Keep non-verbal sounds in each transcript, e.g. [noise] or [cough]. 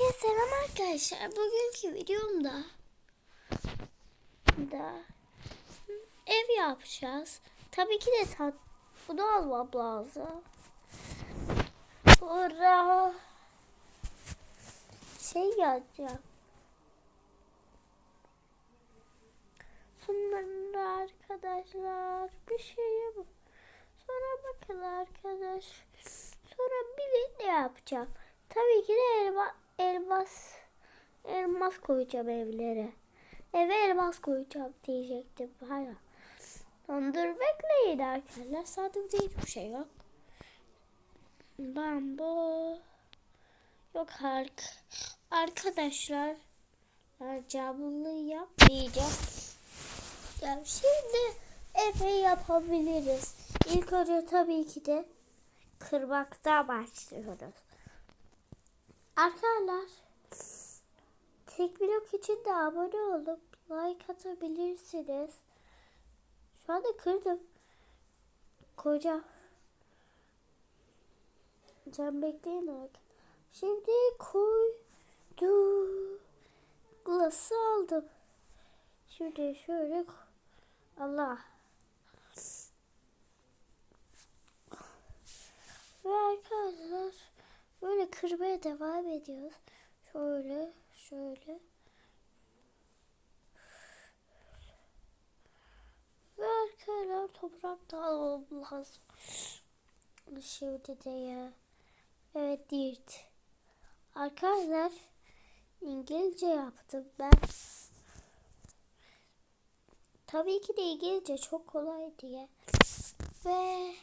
Ya selam arkadaşlar. Bugünkü videomda da ev yapacağız. Tabii ki de tat bunu almam lazım. Sonra şey yazacağım. Sonra arkadaşlar bir şey yap. Sonra bakın arkadaş. Sonra bir video yapacağım. Tabii ki de elma, elmas elmas koyacağım evlere. Eve elmas koyacağım diyecektim. Hayır. Lan dur bekleyin arkadaşlar. Sadece hiçbir şey yok. Ben bu yok ark arkadaşlar canlı yapmayacağım. Ya şimdi eve yapabiliriz. İlk önce tabii ki de kırmakta başlıyoruz. Arkadaşlar tek blok için de abone olup like atabilirsiniz. Şu anda kırdım. Koca. Can bekleyin artık. Şimdi koydu. Glası aldım. Şimdi şöyle Allah. Ve arkadaşlar böyle kırmaya devam ediyoruz. Şöyle şöyle. Ve arkadaşlar toprak da almam lazım. Şimdi de ya. Evet dirt. Arkadaşlar İngilizce yaptım ben. Tabii ki de İngilizce çok kolay diye. Ve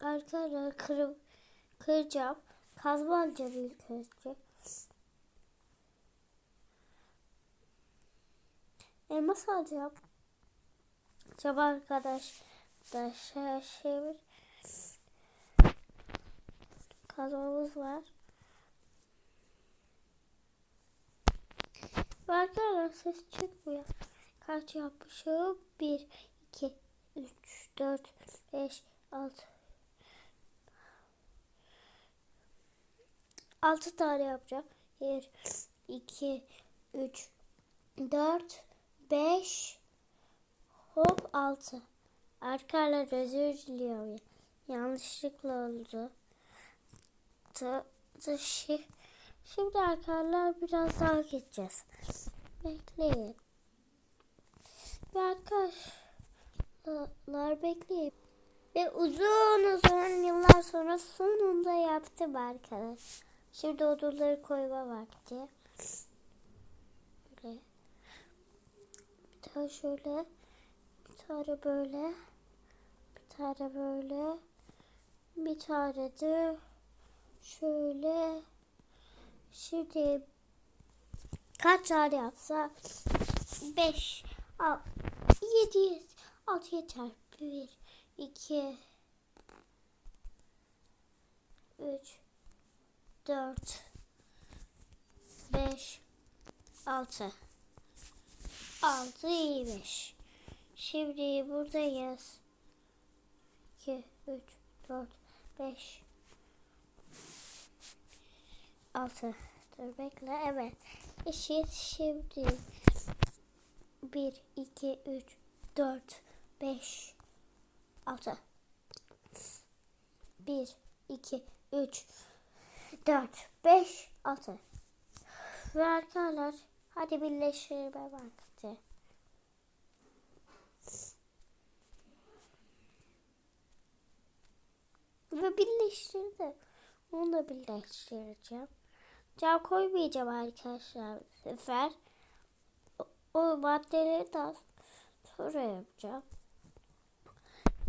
arkadaşlar kırım kıracağım. Kazma alacağım ilk önce. Elmas alacağım. Acaba arkadaş da şey, şey kazmamız var. Arkadaşlar ses çıkmıyor. Kaç yapmışım? 1, 2, 3, 4, 5, 6. 6 tane yapacağım. 1, 2, 3, 4, 5, hop 6. Arkadaşlar özür diliyorum. Yanlışlıkla oldu. Ta, ta, şi, şimdi arkadaşlar biraz daha gideceğiz. Bekleyin. Ve arkadaşlar bekleyin. Ve uzun uzun yıllar sonra sonunda yaptım arkadaş. Şimdi odunları koyma vakti. Böyle. Bir tane şöyle. Bir tane böyle. Bir tane böyle. Bir tane de şöyle. Şimdi kaç tane yapsa 5 7 6 yeter. 1 2 3 4 5 6 6 5 Şimdi buradayız. 2 3 4 5 6 Dur bekle evet. Eşit şimdi 1 2 3 4 5 6 1 2 3 4 5 6 Ve arkadaşlar hadi birleştirme vakti. Ve birleştirdi. Onu da birleştireceğim. Cam koymayacağım arkadaşlar bu sefer. O, o maddeleri daha sonra yapacağım.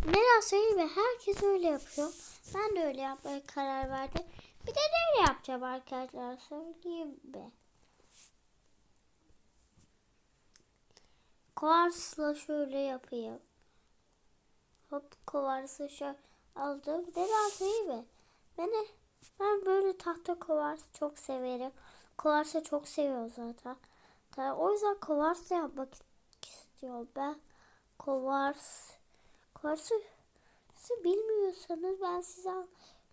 Ne söyleyeyim mi? Herkes öyle yapıyor. Ben de öyle yapmaya karar verdim. Bir de ne yapacağım arkadaşlar söyleyeyim mi? Kuvarsla şöyle yapayım. Hop kuvarsı şöyle aldım. Ne söyleyeyim mi? Beni ben böyle tahta kovars çok severim. Kovarsı çok seviyorum zaten. O yüzden kovars yapmak istiyorum ben. Kovars. Kovarsı bilmiyorsanız ben size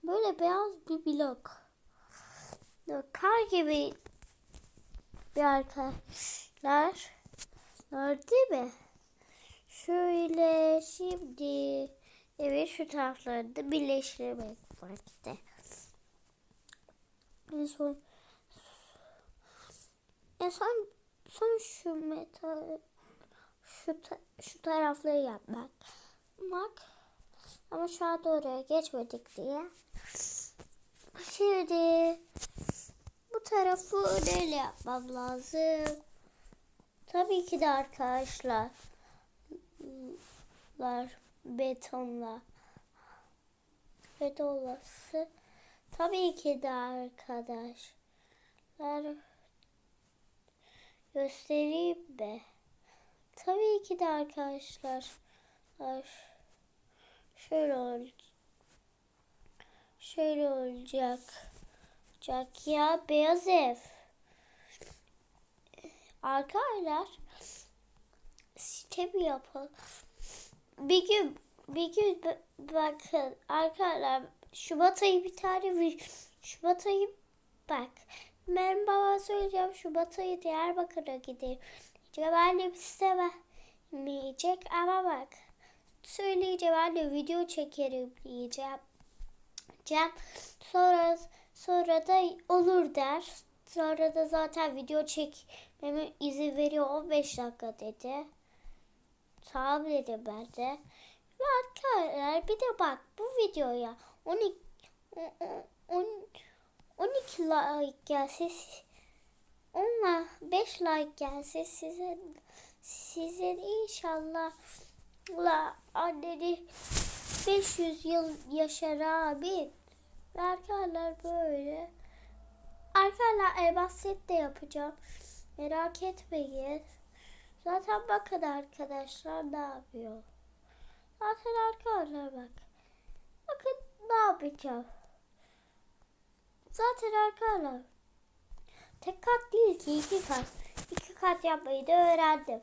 böyle beyaz bir blok. kar gibi bir arkadaşlar. Değil mi? Şöyle şimdi evet şu taraflarında birleştirmek vakti. En son en son son şu metal şu ta- şu tarafları yapmak. Bak. Ama şu anda oraya geçmedik diye. Şimdi bu tarafı öyle yapmam lazım. Tabii ki de arkadaşlar. lar betonla betonlası tabii ki de arkadaşlar göstereyim de tabii ki de arkadaşlar şöyle olacak. Şöyle olacak. Olacak ya beyaz ev. Arkadaşlar site mi yapalım? Bir gün bir gün bakın. Arkadaşlar Şubat ayı bir tane bir Şubat ayı bak. Ben baba söyleyeceğim Şubat ayı Diyarbakır'a gidelim. Ve annem istemeyecek ama bak söyleyeceğim anne video çekerim diyeceğim. Sonra sonra da olur der. Sonra da zaten video çekmeme izin veriyor 15 dakika dedi. Tamam dedim ben de. Ve arkadaşlar bir de bak bu videoya 12 10 12 like gelse 10 5 like gelse sizin sizin inşallah la anneni 500 yıl yaşar abi. Arkadaşlar böyle. Arkadaşlar elmas set de yapacağım. Merak etmeyin. Zaten bakın arkadaşlar ne yapıyor. Zaten arkadaşlar bak. Bakın ne yapacağım. Zaten arkadaşlar. Tek kat değil ki iki kat. İki kat yapmayı da öğrendim.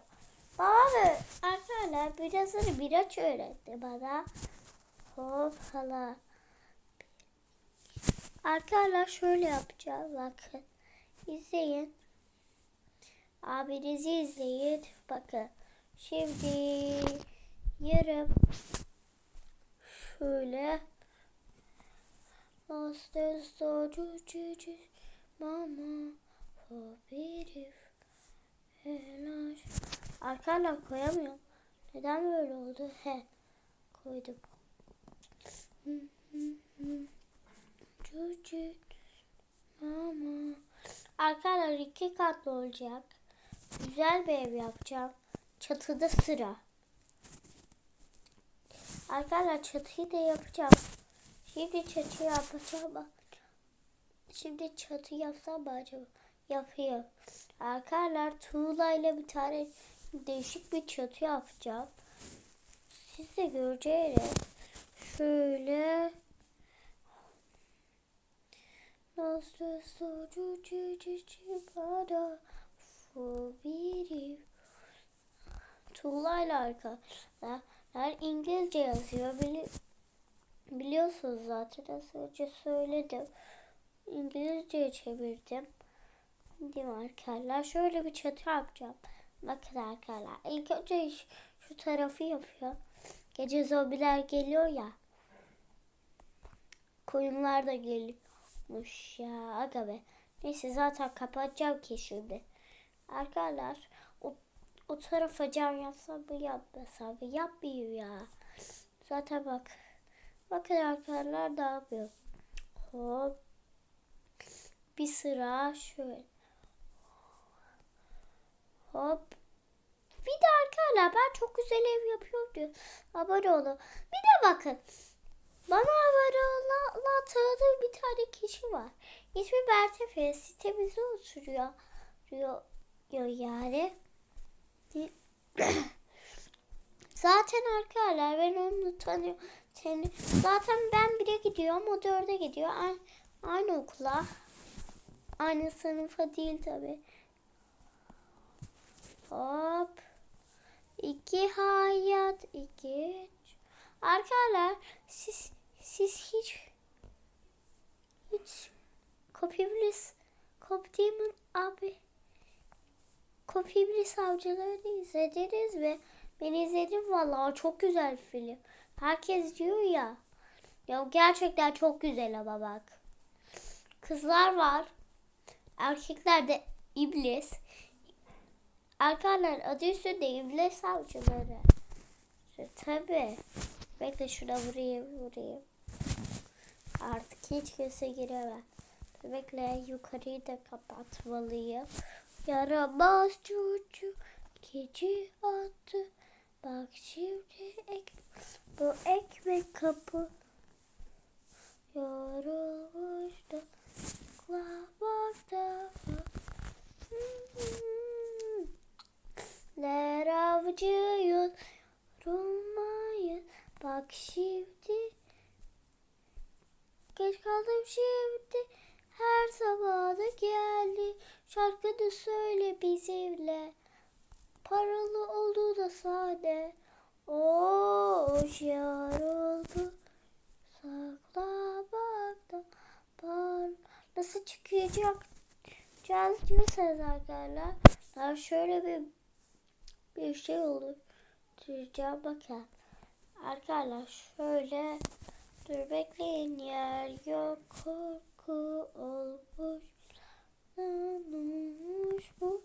Baba arkadaşlar birazını biraz öğretti bana. Hop hala. Arkadaşlar şöyle yapacağım bakın. İzleyin. Abinizi izleyin. Bakın. Şimdi yarım şöyle Lost is so cucu mama forbidif Elaş Arkadaşlar koyamıyorum. Neden böyle oldu? He koydum. Cucu mama Arkadaşlar iki katlı olacak. Güzel bir ev yapacağım. Çatıda sıra. Arkadaşlar çatıyı da yapacağım. Şimdi çatı yapacağım. Şimdi çatı yapsam mı acaba? Yapayım. Arkadaşlar tuğlayla bir tane değişik bir çatı yapacağım. Siz de göreceğiniz. Şöyle. Nasıl soru çiçeği bana biri tuğlayla arkadaşlar İngilizce yazıyor. Bili biliyorsunuz zaten az önce söyledim. İngilizceye çevirdim. Değil? Şöyle bir çatı yapacağım. Bakın arkadaşlar. İlk önce şu, şu tarafı yapıyor. Gece zombiler geliyor ya. Koyunlar da geliyormuş ya. Aga be. Neyse zaten kapatacağım ki şimdi. Arkadaşlar o, o tarafa cam yapsam mı yapmasam mı yapmayayım ya. Zaten bak. Bakın arkadaşlar ne yapıyor. Hop. Bir sıra şöyle. Bir de arkadaşlar ben çok güzel ev yapıyorum diyor. Abone olun. Bir de bakın. Bana abone olan bir tane kişi var. İsmi Bertefe. Sitemizde oturuyor. Diyor, diyor yani. [clears throat] Zaten arkadaşlar ben onu tanıyorum. Seni. Zaten ben bire gidiyorum. O dörde gidiyor. Aynı, aynı okula. Aynı sınıfa değil tabi. Hop. İki hayat. iki. Arkadaşlar siz siz hiç hiç Cop Demon abi. Cop İblis Avcılarını izlediniz mi? Ben izledim vallahi çok güzel film. Herkes diyor ya. Ya gerçekten çok güzel ama bak. Kızlar var. Erkekler de iblis. Erkekler adı üstünde iblis avcıları. Tabi. Bekle şuna vurayım vurayım. Artık hiç kimse giremez. Bekle yukarıyı da kapatmalıyım. Yaramaz çocuk gece attı. Bak şimdi ek, bu ekmek kapı. Yorulmuş da Bak şimdi Geç kaldım şimdi. Her zamanı geldi. Şarkını söyle bizimle. Paralı oldu da sade. O yar oldu. Saklamakta par. Nasıl çıkacak? Caz diyorsanız arkadaşlar. Ben şöyle bir bir şey olur. Diyeceğim bakın. Arkadaşlar şöyle Dur bekleyin yer yok korku olmuş Olmuş bu.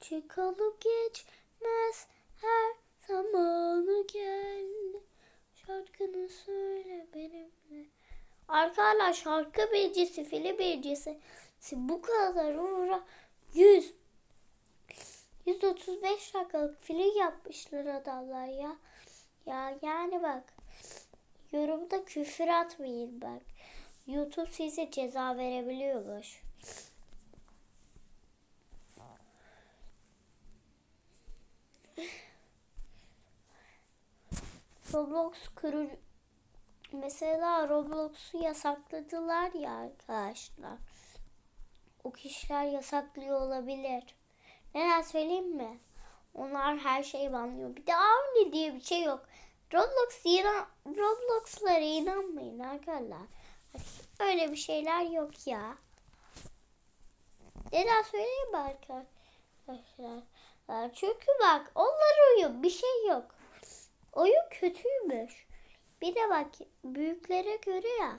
Çıkalım geçmez her zamanı geldi. Şarkını söyle benimle. Arkadaşlar şarkı bilgisi, film bilgisi. Bu kadar uğra 100 135 dakikalık film yapmışlar adamlar ya. Ya yani bak Yorumda küfür atmayın bak. YouTube size ceza verebiliyormuş. Roblox kurucu mesela Roblox'u yasakladılar ya arkadaşlar. O kişiler yasaklıyor olabilir. Neden söyleyeyim mi? Onlar her şeyi banlıyor. Bir de Avni diye bir şey yok. Roblox inan Roblox'lara inanmayın arkadaşlar. Öyle bir şeyler yok ya. Neden söyleyeyim mi arkadaşlar? Çünkü bak onlar oyun bir şey yok. Oyun kötüymüş. Bir de bak büyüklere göre ya.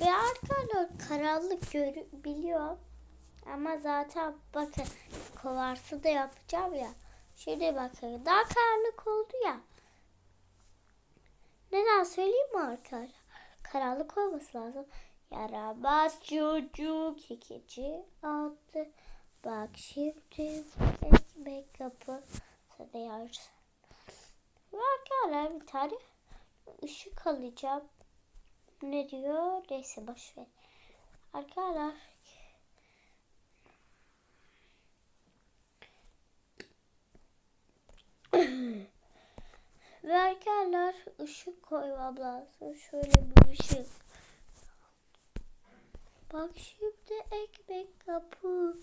Ve arkadaşlar karanlık görebiliyor. Ama zaten bakın kovarsı da yapacağım ya. Şimdi bakın daha karanlık oldu ya. Neden söyleyeyim mi arkadaşlar? Karanlık olması lazım. Yaramaz çocuk ikinci attı. Bak şimdi ekmek kapı sana yarsın. Ve arkadaşlar bir tane ışık alacağım. Ne diyor? Neyse boşver. Arkadaşlar Ve arkadaşlar ışık koymam lazım. Şöyle bir ışık. Bak şimdi ekmek kapı.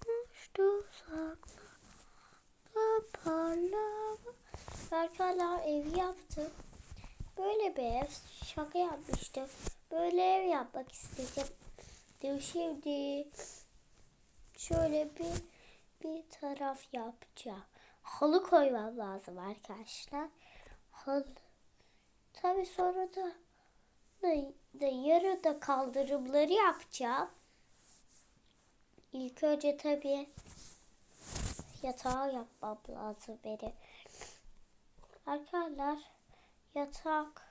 Uçtu sakla. Parlama. Arkadaşlar ev yaptım. Böyle bir ev şaka yapmıştım. Böyle ev yapmak istedim. Şimdi şöyle bir bir taraf yapacağım. Halı koymam lazım arkadaşlar. Halı. Tabi sonra da, da, da yarıda kaldırımları yapacağım. İlk önce tabi yatağı yapmam lazım benim. Arkadaşlar yatak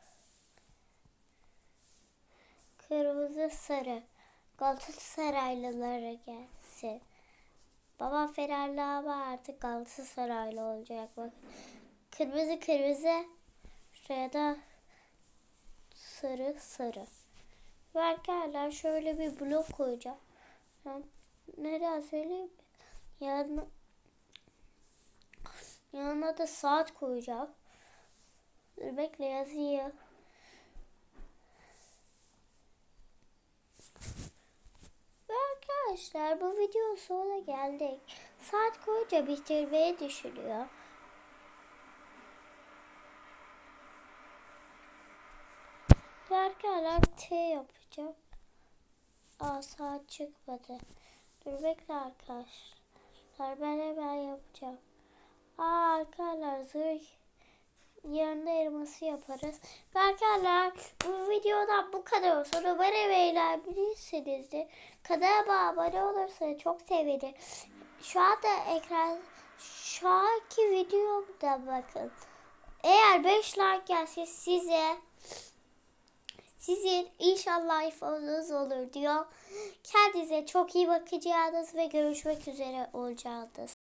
kırmızı sarı Galatasaraylılara gelsin. Baba ama artık Galatasaraylı olacak. Bak. Kırmızı kırmızı. Şuraya da sarı sarı. Arkadaşlar şöyle bir blok koyacağım. Neden söyleyeyim? Yanına, yanına da saat koyacağım. Dur bekle yazayım. Arkadaşlar bu video sonuna geldik. Saat koyunca bitirmeyi düşünüyor. Arkadaşlar T yapacağım. Aa saat çıkmadı. Dur bekle arkadaşlar. Ben hemen yapacağım. Aa arkadaşlar zırh yanında elması yaparız. Arkadaşlar bu videodan bu kadar olsun. Umarım eğlenmişsinizdir. Kanalıma abone olursanız çok sevinirim. Şu anda ekran şu anki videomda bakın. Eğer 5 like gelse size sizin inşallah iPhone'unuz olur diyor. Kendinize çok iyi bakacağınız ve görüşmek üzere olacağınız.